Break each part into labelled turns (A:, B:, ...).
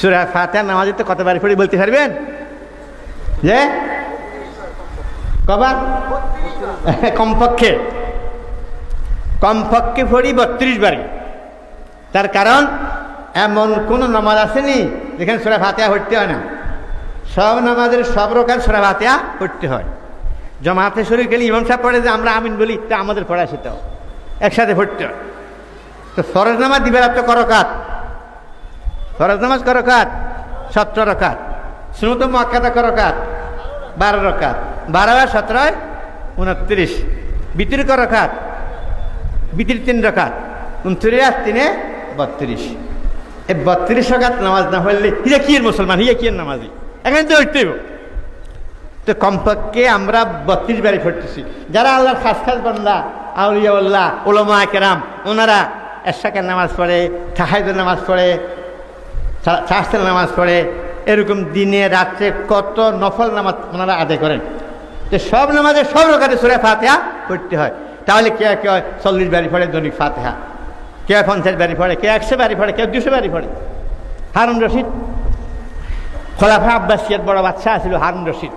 A: সুরা ফাতে নামাজে তো কতবার পড়ি বলতে পারবেন? যে? কবার? কমপক্ষে। কমপক্ষে পড়ি বত্রিশ বারে তার কারণ, এমন কোন নামাজ আসেনি, যেখানে সুরা ফাতেহা পড়তে হয় না। সব নামাজের সব রকম সুরা ফাতেহা পড়তে হয়। জমাতে শরীর গেলে ইমাম সাহেব পড়ে যে, আমরা আমিন বলি, তা আমাদের পড়া সেটাও একসাথে পড়তে হয়। তো ফরজ নামাজ দিবে তো করকাত ফরজ নামাজ করকাত সতেরো রকাত সুনত মক্কাতা করকাত বারো রকাত, বারো আর সতেরোয় উনত্রিশ বিতির করকাত বিতির তিন রকাত উনত্রিশ তিনে বত্রিশ। এই বত্রিশ রকাত নামাজ না হলে হিয়া কি মুসলমান, হিয়া কি নামাজি? এখানে তো উঠতে তো কমপক্ষে আমরা বত্রিশ বাড়ি পড়তেছি। যারা আল্লাহর খাস খাস বান্দা আউলিয়াউল্লাহ ওলমা কেরাম, ওনারা এশাকের নামাজ পড়ে থাহাইদের নামাজ পড়ে শাস্ত্রের নামাজ পড়ে, এরকম দিনে রাত্রে কত নফল নামাজ ওনারা আদায় করেন। তো সব নামাজে সব রকমের সুরে ফাতেহা পড়তে হয়। তাহলে কে কে চল্লিশ বাড়ি পড়ে, দৈনিক ফাতেহা। কে পঞ্চাশ বাড়ি পড়ে, কে একশো বাড়ি পড়ে, কে দুশো বাড়ি পড়ে। হারুন রশিদ। খোলাফা আব্বাসিয়ার বড় বাচ্চা ছিল হারুন রশিদ।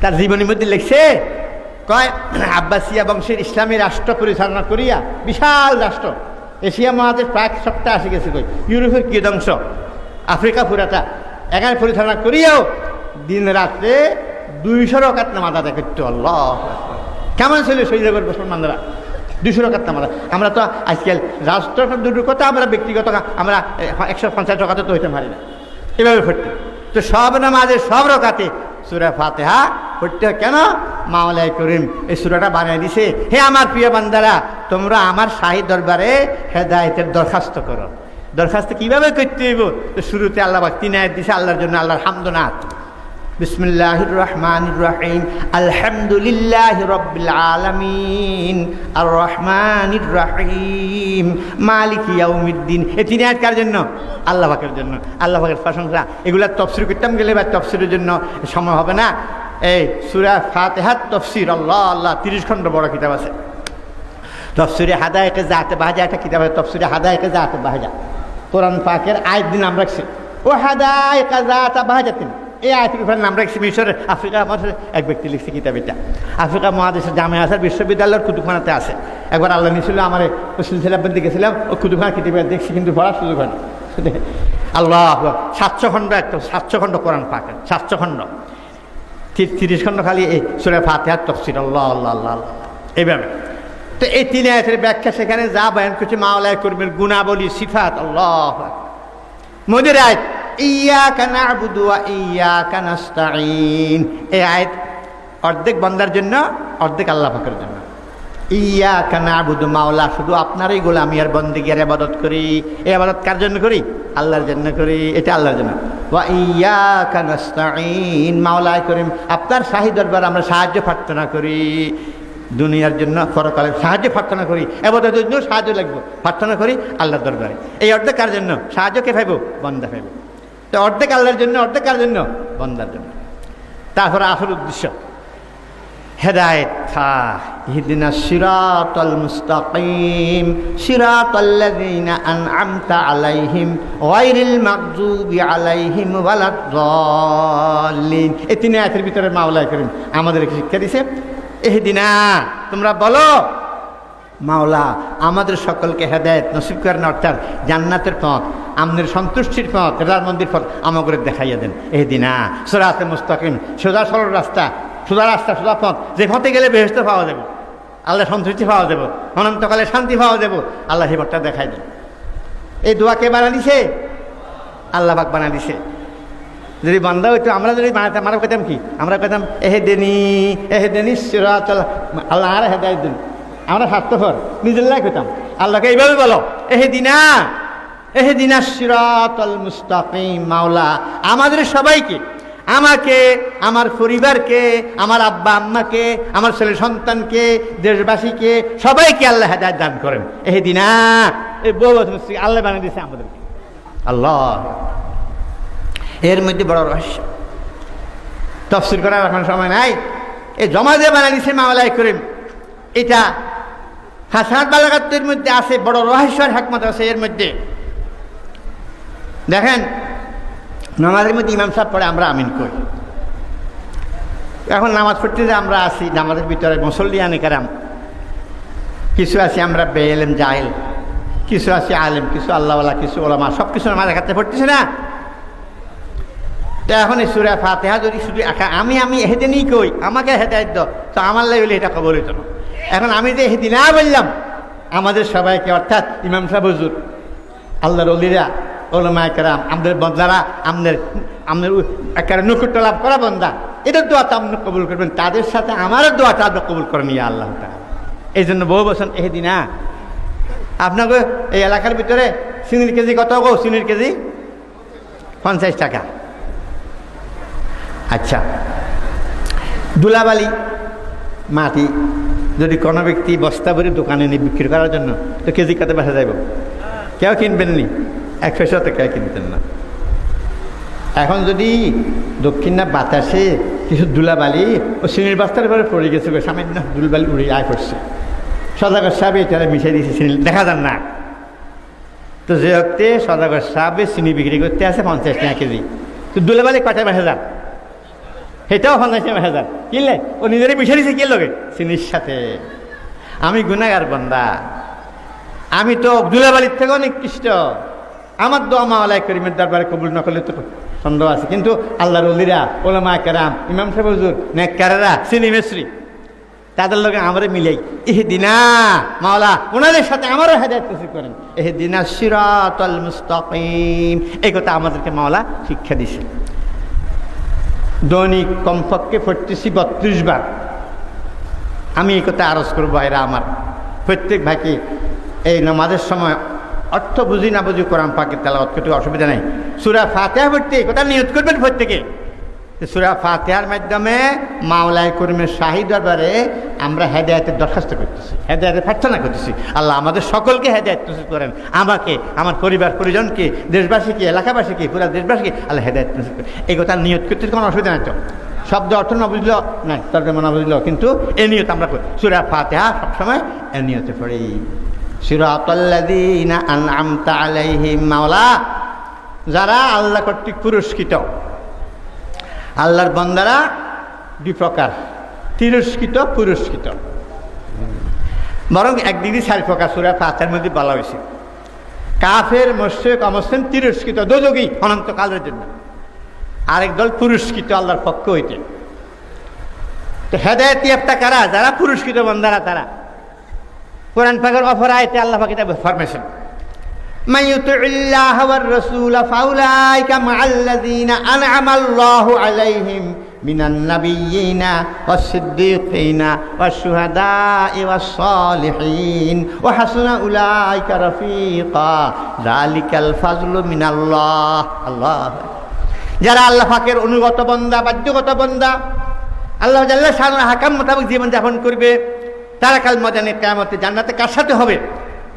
A: তার জীবনের মধ্যে লিখছে, কয়, আব্বাসিয়া বংশের ইসলামী রাষ্ট্র পরিচালনা করিয়া বিশাল রাষ্ট্র। এশিয়া মহাদেশ প্রায় সপ্তাহ আসে গেছে কই। ইউরোপের কি আফ্রিকা পুরাটা এখানে পরিচালনা করিয়াও দিন রাত্রে দুইশো রকাত নামাজ আদায় করতে আল্লাহ কেমন ছিল সৈরাবের মুসলমানরা? দুশো রকাত নামাজ। আমরা তো আজকাল রাষ্ট্র দুটোর কথা, আমরা ব্যক্তিগত আমরা একশো পঞ্চাশ টাকাতে তো হইতে পারি না। এভাবে পড়তে। তো সব নামাজে সব রকাতে সুরা ফাতেহা পড়তে হয়। কেন? মাওলাই করিম, এই সুরাটা বানিয়ে দিছে। হে আমার প্রিয় বান্দারা, তোমরা আমার শাহী দরবারে হেদায়তের দরখাস্ত করো। দরখাস্ত কীভাবে করতে হইব? শুরুতে আল্লাহ তিন আয়াত দিছে, আল্লাহর জন্য আল্লাহর হামদনাথ বিসমিল্লাহির রহমানির রহিম আলহামদুলিল্লাহ রব্বিল আলামিন। আর রহমানির রহিম মালিক ইয়াউমিদ্দিন। এই তিন আয়াত কার জন্য? আল্লাহ পাকের জন্য। আল্লাহ পাকের প্রশংসা। এগুলা তফসির করতাম গেলে বা তফসিরের জন্য সময় হবে না। এই সুরা ফাতেহাত তফসির, আল্লাহ আল্লাহ, তিরিশ খণ্ড বড় কিতাব আছে। তফসিরে হাদায়কে জাতে বাহাজা একটা কিতাব আছে। তফসিরে হাদায়কে জাতে বাহাজা কোরআন পাকের আয়ের দিন নাম রাখছে। ও হাদায়কা জাতা বাহাজাতিন এই আয়তের নাম রাখছি মিশরের আফ্রিকা মহাদেশের এক ব্যক্তি লিখছে কিতাব এটা। আফ্রিকা মহাদেশের জামে আসার বিশ্ববিদ্যালয়ের কুতুখানাতে আছে। একবার আল্লাহ নিয়েছিল আমার সিলসিলা বন্দি গেছিলাম, ও কুতুখানা কিতাবে দেখছি, কিন্তু পড়ার সুযোগ হয় আল্লাহ সাতশো খণ্ড একটা সাতশো খণ্ড কোরআন পাকের, সাতশো খণ্ড। তিরিশ খণ্ড খালি এই সুরে ফাতেহার তফসির আল্লাহ আল্লাহ আল্লাহ এইভাবে। তো এই তিন আয়াতের ব্যাখ্যা সেখানে যা বয়ান করছে মাওলায় কর্মীর গুণাবলী, সিফাত, আল্লাহ মদির আয়াত ইয়া কানা বুদুয়া ইয়া কানাস্তাইন এই আয়াত অর্ধেক বন্দার জন্য, অর্ধেক আল্লাহ ফাঁকের জন্য। ইয়া কানা আবুদু মাওলা, শুধু আপনারই গোলামি আর বন্দিগির আবাদত করি। এই আবাদত কার জন্য করি? আল্লাহর জন্য করি, এটা আল্লাহর জন্য। ওয়া ইয়া কানাস্তাইন মাওলায় করিম, আপনার শাহী দরবার আমরা সাহায্য প্রার্থনা করি। দুনিয়ার জন্য পরকালে সাহায্য প্রার্থনা করি, এবাদতের জন্য সাহায্য লাগবে। প্রার্থনা করি আল্লাহর দরবারে। এই অর্ধেক কার জন্য? সাহায্য কে পাইব? বন্দা পাইব। তো অর্ধেক আল্লাহর জন্য, অর্ধেক কার জন্য? বন্দার জন্য। তারপরে আসল উদ্দেশ্য। হেদায়ত খা ইহদিনা সিরাতাল মুস্তাকিম, সিরাতাল্লাযীনা আন'আমতা আলাইহিম গায়রিল মাগযুবি আলাইহিম ওয়ালাদ-দাল্লিন। এই তিন আয়াতের ভিতরে মাওলা করিম আমাদেরকে শিক্ষা দিছে এহদিনা তোমরা বলো, মাওলা, আমাদের সকলকে হেদায়ত নসিব করেন, অর্থাৎ জান্নাতের পথ আমাদের সন্তুষ্টির পথ রার মন্দির পথ আমাকে দেখাইয়া দেন। এই দিনা সোরাতে মুস্তাকিম, সোজা সরল রাস্তা সোজা রাস্তা, সোজা পথ। যে পথে গেলে বেহস্ত পাওয়া যাবে। আল্লাহ সন্তুষ্টি পাওয়া যাব। অনন্তকালে শান্তি পাওয়া যাব। আল্লাহ সেই পথটা দেখাই দেন। এই দোয়া কে বানা দিছে? আল্লাহ পাক বানা দিছে। যদি বান্দা হইতো, আমরা যদি বানাতাম আমরা কইতাম কি? আমরা কইতাম, এহে দেনি এহে দেনি সিরাতাল আল্লাহ আর হেদায়ত দিন। আমরা স্বার্থপর নিজের লাই কইতাম আল্লাহকে এইভাবে বলো, এহে দিনা এহে দিনা সিরাতাল মুস্তাকিম মাওলা। আমাদের সবাইকে আমাকে, আমার পরিবারকে, আমার আব্বা আম্মাকে, আমার ছেলে সন্তানকে, দেশবাসীকে, সবাইকে আল্লাহ দান করেন। এহে দিনা এই বউ আল্লাহ বানিয়ে দিয়েছে আমাদেরকে। আল্লাহ। এর মধ্যে বড় রহস্য। তফসিল করার এখন সময় নাই। এই জমা দিয়ে বানা দিছে মামলায় করিম। এটা হাসান বালাগাতের মধ্যে আছে, বড় রহস্য আর হাকমত আছে এর মধ্যে। দেখেন নামাজের মধ্যে ইমাম সাহেব পড়ে, আমরা আমিন করি। এখন নামাজ পড়তে যে আমরা আসি নামাজের ভিতরে মুসল্লি আনে কারাম। কিছু আছি আমরা বেএলেম, জাহেল। কিছু আছি আলেম, কিছু আল্লাহওয়ালা, কিছু ওলামা সব কিছু নামাজ একাতে পড়তেছে না। তো এখন এই সুরা ফাতেহা যদি শুধু একা আমি আমি এহেদিনই কই, আমাকে হেদায়ত দাও। তো আমার লাগলে এটা খবর হইতো না। এখন আমি যে এহেদি না বললাম, আমাদের সবাইকে অর্থাৎ ইমাম সাহেব হুজুর, আল্লাহর অলিরা ওলমা একরাম আমাদের বন্দারা, আমাদের আমাদের একেবারে নৈকট্য লাভ করা বন্দা। এদের দোয়াটা আপনি কবুল করবেন, তাদের সাথে আমারও দোয়াটা আপনি কবুল করেন ইয়া আল্লাহ। এই জন্য বহু বছর এহেদিনা আপনাকে এই এলাকার ভিতরে চিনির কেজি কত গো? চিনির কেজি? পঞ্চাশ টাকা। আচ্ছা। দুলাবালি মাটি যদি কোনো ব্যক্তি বস্তা ভরে দোকানে নিয়ে বিক্রি করার জন্য, তো কেজি কত বেসা যাইব? কেউ কিনবেন নি এক পয়সা কেউ কিনতেন না। এখন যদি দক্ষিণ বাতাসে কিছু দুলাবালি ও সিনির বাস্তার ঘরে পড়ে গেছে সামান্য দুলবালি উড়ে আয় করছে। সদাগর সাহেব এটা মিশিয়ে দিয়েছে চিনি দেখা যান না। তো যে হতে সদাগর সাহেব চিনি বিক্রি করতে আছে পঞ্চাশ টাকা কেজি। তো দুলাবালি কটা বেসা যান? সেটাও পঞ্চাশ টাকা যান। কিনলে? ও নিজেরই মিশিয়ে দিয়েছে কি? লোকে চিনির সাথে। আমি গুনাগার বন্দা। আমি তো দুলাবালির থেকে অনেক কৃষ্ট আমার দোয়া মাওলাই করিমের দরবারে কবুল না করলে তো সন্দেহ আছে। কিন্তু আল্লাহর অলিরা ওলামা কেরাম, ইমাম সাহেব হুজুর, নেককারেরা সিনি মেসরি তাদের লগে আমারে মিলাই। এহ দিনা মাওলা, ওনাদের সাথে আমারও হেদায়ত নসিব করেন। এহ দিনা সিরাতল মুস্তাকিম। এই কথা আমাদেরকে মাওলা শিক্ষা দিছে। দৈনিক কমপক্ষে পড়তেছি বত্রিশ বার আমি এই কথা আরজ করব এরা আমার। প্রত্যেক ভাইকে এই নামাজের সময় অর্থ বুঝি না বুঝি কোরআন পাকের তেলাওয়াত করতে অসুবিধা নেই। সুরা ফাতেহা পড়তে এই কথা নিয়ত করবেন যে সুরা ফাতেহার মাধ্যমে মাওলাই করিমের শাহী দরবারে আমরা হেদায়তের দরখাস্ত করতেছি, হেদায়তের প্রার্থনা করতেছি। আল্লাহ আমাদের সকলকে হেদায়ত নসিব করেন। আমাকে, আমার পরিবার, পরিজনকে, দেশবাসীকে, এলাকাবাসীকে, পুরো দেশবাসীকে আল্লাহ হেদায়ত নসিব করেন। এই কথা নিয়ত করতে কোনো অসুবিধা নাই তো। শব্দ অর্থ না বুঝলো না তর্জমা না বুঝলো কিন্তু এ নিয়ত আমরা করি। সুরা ফাতেহা সবসময় এ নিয়তে পড়ি। মাওলা, যারা আল্লাহ কর্তৃক পুরস্কৃত আল্লাহর বন্দারা দুই প্রকার তিরস্কৃত, পুরস্কৃত। বরং একদিকে চার প্রকার সুরা ফাতের মধ্যে বলা হয়েছে। কাফের মোশেক অমসেন তিরস্কৃত, দোযোগী অনন্তকালের জন্য। আরেক দল পুরস্কৃত আল্লাহর পক্ষ হইতে। তো হেদায়তি একটা কারা? যারা পুরস্কৃত বন্দারা তারা। কোরআন পাকের অফার আয়তে আল্লাহ পাক এটা ফরমেশন من يطع الله والرسول فأولئك مع الذين أنعم الله عليهم من النبيين والصديقين والشهداء والصالحين وحسن أولئك رفيقا ذلك الفضل من الله الله যারা আল্লাহ পাকের অনুগত বন্দা বাধ্যগত বন্দা আল্লাহ জাল্লাহ শাহ হাকাম মোতাবেক জীবন যাপন করবে তারা কাল মজানে কেমতে জান্নাতে কার সাথে হবে?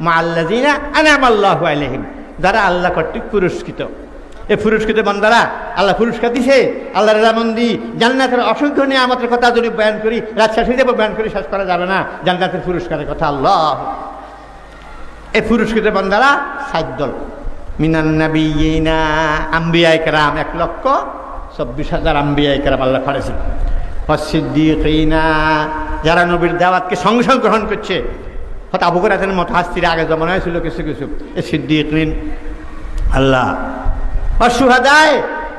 A: মা আল্লাহ জিনা আনাম আল্লাহ আলহিম যারা আল্লাহ কর্তৃক পুরস্কৃত। এই পুরস্কৃত বন্দারা, আল্লাহ পুরস্কার দিছে আল্লাহ রাজামন্দি জান্নাতের অসংখ্য নিয়ামতের কথা যদি বয়ান করি হয়ে যাবে বয়ান করি, শেষ করা যাবে না। জান্নাতের পুরস্কারের কথা আল্লাহ। এই পুরস্কৃত বন্দারা, সাত দল। মিনান্নাবিনা আম্বিয়াই কেরাম, এক লক্ষ চব্বিশ হাজার আম্বিয়াই কেরাম আল্লাহ অসিদ্দিনা যারা নবীর দাওয়াতকে সঙ্গে সঙ্গে গ্রহণ করছে, হয়তো আবু করাতের মতো হাস্তির আগে জমানায় ছিল কিছু কিছু। এ সিদ্দিকিন, আল্লাহ। অসুহাদায়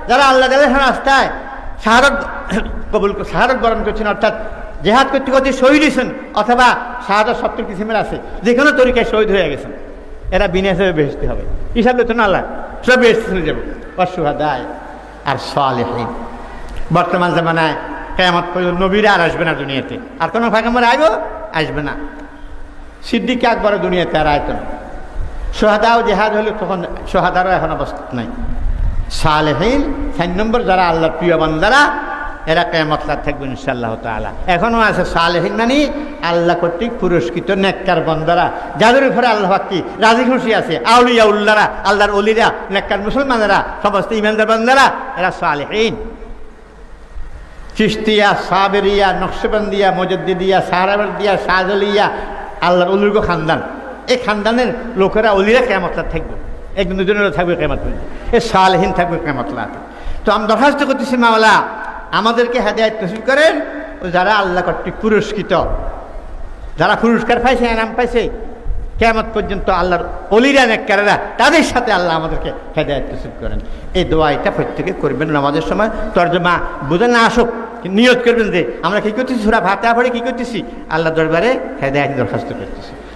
A: যারা আল্লাহ দালের রাস্তায় শাহারত কবুল শাহারত বরণ করছেন, অর্থাৎ জেহাদ করতে করতে শহীদ হয়েছেন, অথবা শাহাদত সত্তর কিসিমের আছে, যে কোনো তরিকায় শহীদ হয়ে গেছেন, এরা বিনা হিসেবে বেহেস্তি হবে। হিসাব না আল্লাহ, সব বেহেস্তি চলে যাব। অসুহাদায় আর সালেহীন। বর্তমান জামানায় কেমত পর্যন্ত নবীরা আর আসবে না দুনিয়াতে। আর কোনো ফাঁকামর আইব? আসবে না। সিদ্দিক একবার দুনিয়াতে আর আয়তো না। সোহাদাও জেহাদ হলে তখন সোহাদারও এখন অবস্থা নাই। সালেহীন, চার নম্বর যারা আল্লাহর প্রিয় বান্দারা, এরা কেমতলার থাকবে ইনশাল্লাহ তালা এখনও আছে সালেহীন মানে আল্লাহ কর্তৃক পুরস্কৃত নেককার বন্দারা। যাদের উপরে আল্লাহ কি রাজি খুশি আছে, আউলিয়া উল্লারা, আল্লাহর অলিরা নেককার মুসলমানেরা, সমস্ত ইমানদার বন্দারা, এরা সালেহীন। চিস্তিয়া সাবেরিয়া, নকশবন্দিয়া, মজদ্দিদিয়া সাহারাবন্দিয়া শাহজলিয়া আল্লাহর উলুর্গ খানদান। এই খানদানের লোকেরা অলিরা কেমতলা থাকবে। একদিন দুজনেরও থাকবে কেমত এ সালহীন থাকবে কেমতলা তো আমি দরখাস্ত করতেছি, মাওলা, আমাদেরকে হেদায়ত নসিব করেন ও যারা আল্লাহ কর্তৃক পুরস্কৃত। যারা পুরস্কার পাইছে, এনাম পাইছে কেমত পর্যন্ত আল্লাহর অলিরা, নেককারেরা, তাদের সাথে আল্লাহ আমাদেরকে হেদায়ত করেন। এই দোয়া এটা প্রত্যেকে করবেন নামাজের সময়। তর্জমা, বুঝে না আসুক নিয়ত করবেন যে আমরা কী করতেছি? সুরা ভাতা পড়ে কী করতেছি? আল্লাহ দরবারে হেদায়ত দরখাস্ত করতেছি।